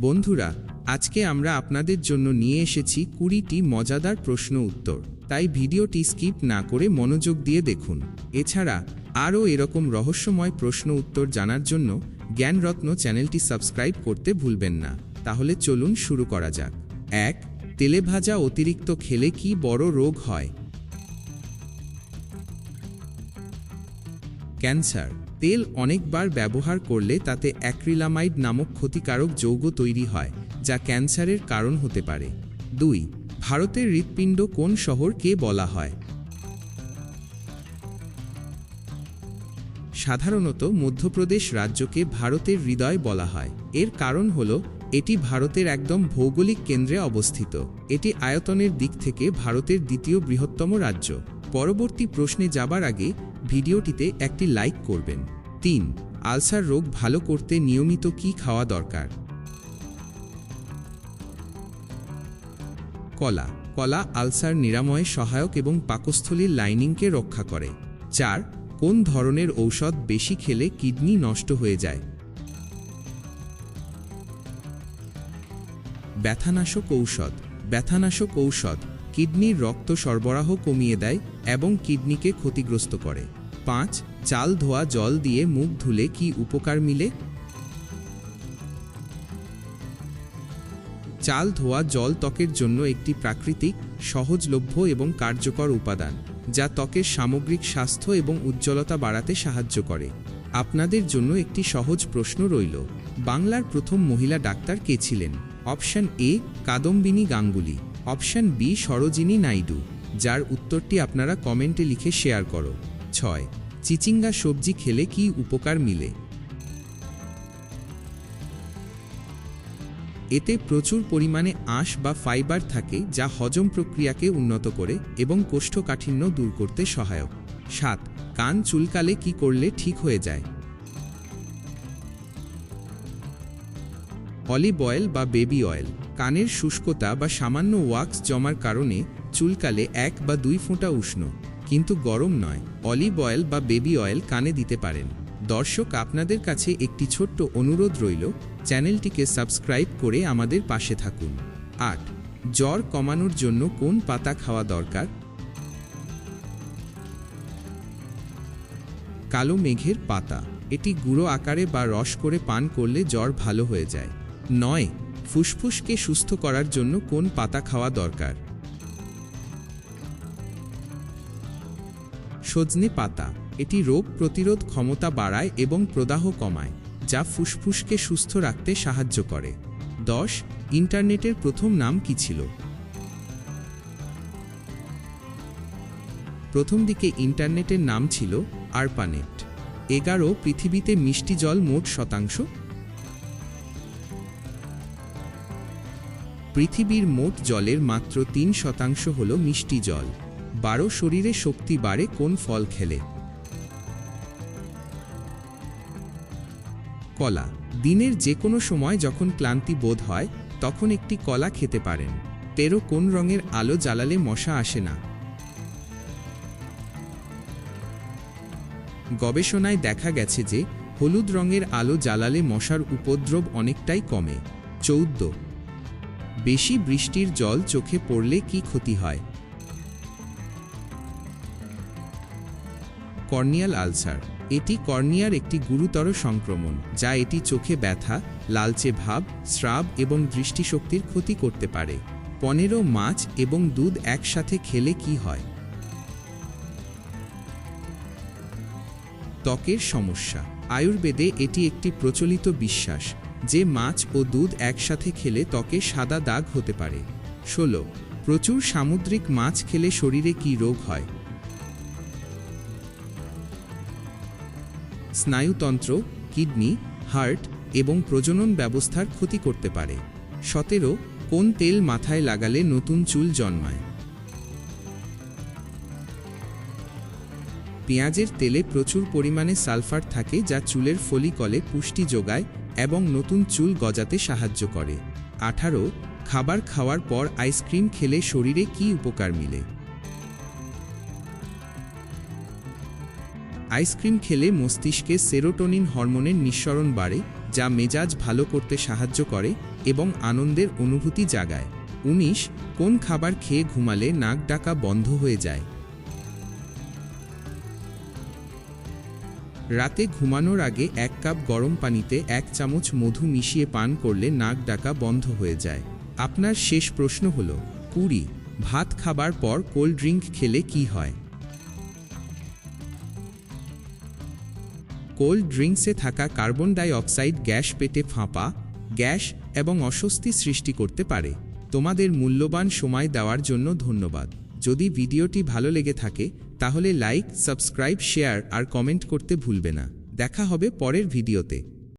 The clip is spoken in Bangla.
বন্ধুরা, আজকে আমরা আপনাদের জন্য নিয়ে এসেছি কুড়িটি মজাদার প্রশ্ন উত্তর। তাই ভিডিওটি স্কিপ না করে মনোযোগ দিয়ে দেখুন। এছাড়া, আরও এরকম রহস্যময় প্রশ্ন উত্তর জানার জন্য জ্ঞানরত্ন চ্যানেলটি সাবস্ক্রাইব করতে ভুলবেন না। তাহলে চলুন শুরু করা যাক। এক, তেলে ভাজা অতিরিক্ত খেলে কি বড় রোগ হয়? ক্যান্সার। তেল অনেকবার ব্যবহার করলে তাতে অ্যাক্রিলামাইড নামক ক্ষতিকারক যৌগ তৈরি হয়, যা ক্যান্সারের কারণ হতে পারে। দুই ভারতের হৃৎপিণ্ড কোন শহরকে বলা হয়? সাধারণত মধ্যপ্রদেশ রাজ্যকে ভারতের হৃদয় বলা হয়। এর কারণ হল, এটি ভারতের একদম ভৌগোলিক কেন্দ্রে অবস্থিত। এটি আয়তনের দিক থেকে ভারতের দ্বিতীয় বৃহত্তম রাজ্য। পরবর্তী প্রশ্নে যাবার আগে ভিডিওটিতে একটি লাইক করবেন। তিন, আলসার রোগ ভালো করতে নিয়মিত কি খাওয়া দরকার? কলা কলা আলসার নিরাময়ে সহায়ক এবং পাকস্থলীর লাইনিংকে রক্ষা করে। চার, কোন ধরনের ঔষধ বেশি খেলে কিডনি নষ্ট হয়ে যায়? ব্যথানাশক ঔষধ ব্যথানাশক ঔষধ কিডনির রক্ত সরবরাহ কমিয়ে দেয় এবং কিডনিকে ক্ষতিগ্রস্ত করে। পাঁচ, চাল ধোয়া, জল দিয়ে মুখ ধুলে কি উপকার মিলে? চাল ধোয়া জল ত্বকের জন্য একটি প্রাকৃতিক, সহজলভ্য এবং কার্যকর উপাদান, যা ত্বকের সামগ্রিক স্বাস্থ্য এবং উজ্জ্বলতা বাড়াতে সাহায্য করে। আপনাদের জন্য একটি সহজ প্রশ্ন রইল, বাংলার প্রথম মহিলা ডাক্তার কে ছিলেন? Option A, Kadambini Ganguly. Option B, Sarojini Naidu, যার উত্তরটি আপনারা কমেন্টে লিখে শেয়ার করো। ছয়, চিচিঙ্গা সবজি খেলে কি উপকার মিলে? এতে প্রচুর পরিমাণে আঁশ বা ফাইবার থাকে যা হজম প্রক্রিয়াকে উন্নত করে এবং কোষ্ঠকাঠিন্য দূর করতে সহায়ক। সাত, কান চুলকালে কি করলে ঠিক হয়ে যায়? অলিভ অয়েল বা বেবি অয়েল, কানের শুষ্কতা বা সামান্য ওয়াক্স জমার কারণে চুলকালে এক বা দুই ফোঁটা উষ্ণ। কিন্তু গরম নয়। অলিভ অয়েল বা বেবি অয়েল কানে দিতে পারেন। দর্শক, আপনাদের কাছে একটি ছোট্ট অনুরোধ রইল, চ্যানেলটিকে সাবস্ক্রাইব করে আমাদের পাশে থাকুন। আট, জ্বর কমানোর জন্য কোন পাতা খাওয়া দরকার? কালো মেঘের পাতা। এটি গুঁড়ো আকারে বা রস করে পান করলে জ্বর ভালো হয়ে যায়। নয়, ফুসফুসকে সুস্থ করার জন্য কোন পাতা খাওয়া দরকার? সজনে পাতা। এটি রোগ প্রতিরোধ ক্ষমতা বাড়ায় এবং প্রদাহ কমায়, যা ফুসফুসকে সুস্থ রাখতে সাহায্য করে। দশ, ইন্টারনেটের প্রথম নাম কি ছিল? প্রথম দিকে ইন্টারনেটের নাম ছিল আরপানেট। এগারো, পৃথিবীতে মিষ্টি জল মোট শতাংশ? পৃথিবীর মোট জলের মাত্র তিন শতাংশ হল মিষ্টি জল। বারো শরীরে শক্তি বাড়ে কোন ফল খেলে? কলা। দিনের যে কোনো সময় যখন ক্লান্তি বোধ হয়, তখন একটি কলা খেতে পারেন। তেরো কোন রঙের আলো জ্বালালে মশা আসে না? গবেষণায় দেখা গেছে যে, হলুদ রঙের আলো জ্বালালে মশার উপদ্রব অনেকটাই কমে। চৌদ্দ। বেশি বৃষ্টির জল চোখে পড়লে কি ক্ষতি হয়? Corneal ulcer. এটি কর্নিয়ার একটি গুরুতর সংক্রমণ, যা এটি চোখে ব্যথা, লালচে ভাব, স্রাব এবং দৃষ্টিশক্তির ক্ষতি করতে পারে। পনেরো মাছ এবং দুধ একসাথে খেলে কি হয়? ত্বকের সমস্যা। আয়ুর্বেদে এটি একটি প্রচলিত বিশ্বাস, যে মাছ ও দুধ একসাথে খেলে ত্বকে সাদা দাগ হতে পারে। ষোলো প্রচুর সামুদ্রিক মাছ খেলে শরীরে কি রোগ হয়? স্নায়ুতন্ত্র, কিডনি, হার্ট এবং প্রজনন ব্যবস্থার ক্ষতি করতে পারে। সতেরো, কোন তেল মাথায় লাগালে নতুন চুল জন্মায়? পেঁয়াজের তেলে প্রচুর পরিমাণে সালফার থাকে যা চুলের ফলিকলে পুষ্টি যোগায় এবং নতুন চুল গজাতে সাহায্য করে। আঠারো, খাবার খাওয়ার পর আইসক্রিম খেলে শরীরে কি উপকার মিলে? আইসক্রিম খেলে মস্তিষ্কে সেরোটোনিন হরমোনের নিঃসরণ বাড়ে, যা মেজাজ ভালো করতে সাহায্য করে এবং আনন্দের অনুভূতি জাগায়। উনিশ, কোন খাবার খেয়ে ঘুমালে নাক ডাকা বন্ধ হয়ে যায়? রাতে ঘুমানোর আগে এক কাপ গরম পানিতে এক চামচ মধু মিশিয়ে পান করলে নাক ডাকা বন্ধ হয়ে যায়। আপনার শেষ প্রশ্ন হল কুড়ি ভাত খাবার পর কোল্ড ড্রিঙ্ক খেলে কি হয়? কোল্ড ড্রিঙ্কসে থাকা কার্বন ডাই অক্সাইড গ্যাস পেটে ফাঁপা, গ্যাস এবং অস্বস্তি সৃষ্টি করতে পারে। তোমাদের মূল্যবান সময় দেওয়ার জন্য ধন্যবাদ। যদি ভিডিওটি ভালো লেগে থাকে, তাহলে লাইক, সাবস্ক্রাইব, শেয়ার আর কমেন্ট করতে ভুলবে না। দেখা হবে পরের ভিডিওতে।